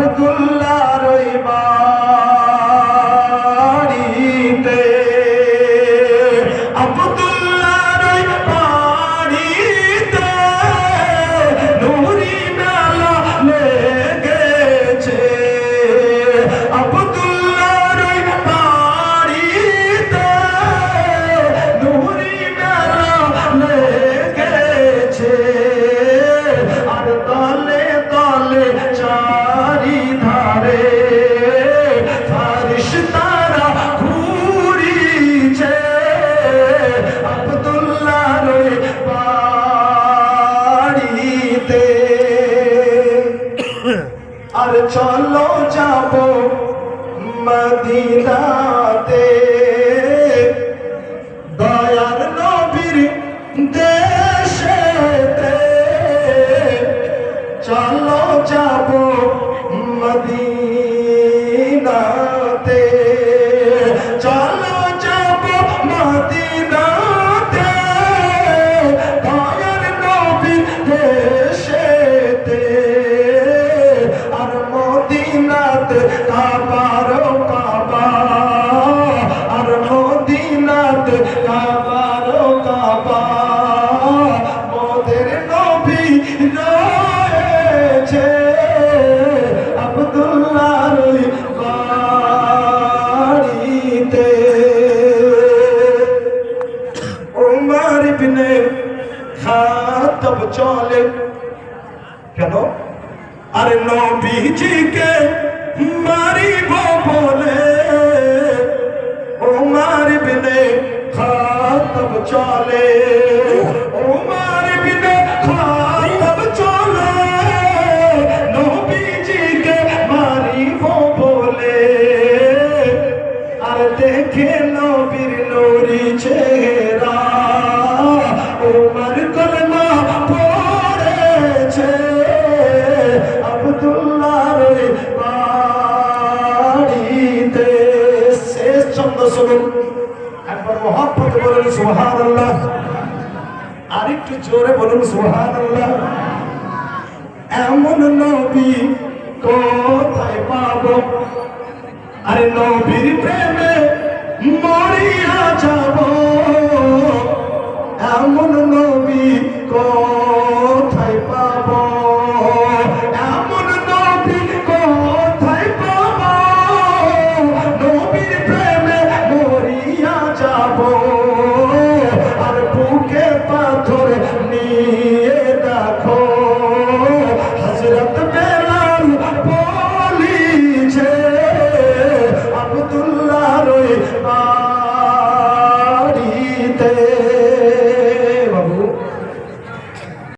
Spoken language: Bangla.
আব্দুল্লাহর ওই ধারে ফারিস তারা ঘুরিছে আব্দুল্লাহ বাড়িতে। আর চলো যাব মদিনাতে। কাবারো কাবা মোদের নবী রয়েছে আব্দুল্লাহর বাড়িতে উমর ইবনে খাত্তাব চলে কেন? আরে নবীজিকে মারিব একবার মহাপ্রত বলুন, সুবহানাল্লাহ। আরেকটু জোরে বলুন, সুবহানাল্লাহ। এমন নবী কোথায় পাবো? আরে নবীর প্রেমে মরিয়া যাব। এমন নবী